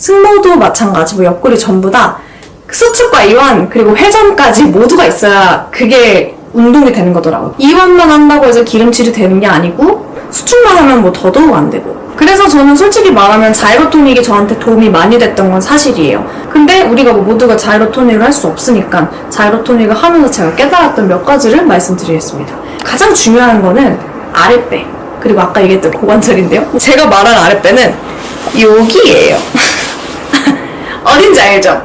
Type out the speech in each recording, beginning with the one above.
승모도 마찬가지, 뭐 옆구리 전부 다 수축과 이완 그리고 회전까지 모두가 있어야 그게 운동이 되는 거더라고요. 이완만 한다고 해서 기름칠이 되는 게 아니고 수축만 하면 뭐 더더욱 안 되고. 그래서 저는 솔직히 말하면 자이로토닉이 저한테 도움이 많이 됐던 건 사실이에요. 근데 우리가 뭐 모두가 자이로토닉을 할 수 없으니까 자이로토닉을 하면서 제가 깨달았던 몇 가지를 말씀드리겠습니다. 가장 중요한 거는 아랫배 그리고 아까 얘기했던 고관절인데요. 제가 말한 아랫배는 여기예요. 어딘지 알죠?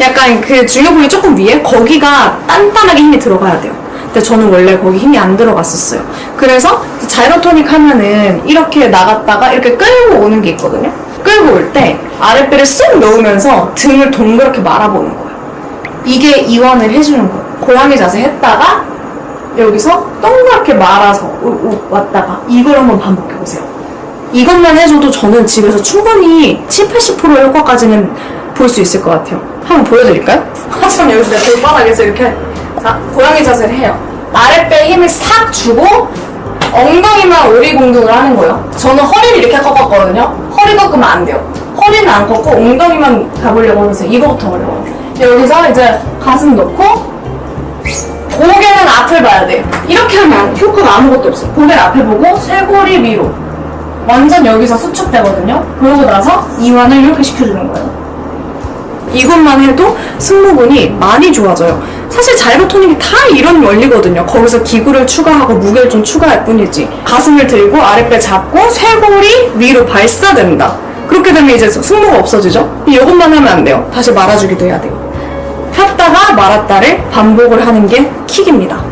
약간 그 중요 부위 조금 위에 거기가 단단하게 힘이 들어가야 돼요. 근데 저는 원래 거기 힘이 안 들어갔었어요. 그래서 자이로토닉 하면은 이렇게 나갔다가 이렇게 끌고 오는 게 있거든요. 끌고 올 때 아랫배를 쓱 넣으면서 등을 동그랗게 말아보는 거예요. 이게 이완을 해주는 거예요. 고양이 자세 했다가 여기서 동그랗게 말아서 우- 우- 왔다가 이걸 한번 반복해 보세요. 이것만 해줘도 저는 집에서 충분히 7, 80%의 효과까지는 볼 수 있을 것 같아요. 한번 보여드릴까요? 하지만 여기서 내가 돌바닥에서 이렇게 자 고양이 자세를 해요. 아랫배에 힘을 싹 주고 엉덩이만 오리공둥을 하는 거예요. 저는 허리를 이렇게 꺾었거든요. 허리 꺾으면 안 돼요. 허리는 안 꺾고 엉덩이만 가보려고 하면서 이거부터 어려워요. 여기서 이제 가슴 넣고 고개는 앞을 봐야 돼요. 이렇게 하면 효과가 아무것도 없어요. 고개를 앞에 보고 쇄골이 위로. 완전 여기서 수축되거든요. 그러고 나서 이완을 이렇게 시켜주는 거예요. 이것만 해도 승모근이 많이 좋아져요. 사실 자이로토닉이 다 이런 원리거든요. 거기서 기구를 추가하고 무게를 좀 추가할 뿐이지. 가슴을 들고 아랫배 잡고 쇄골이 위로 발사된다. 그렇게 되면 이제 승모가 없어지죠? 이것만 하면 안 돼요. 다시 말아주기도 해야 돼요. 폈다가 말았다를 반복을 하는 게 킥입니다.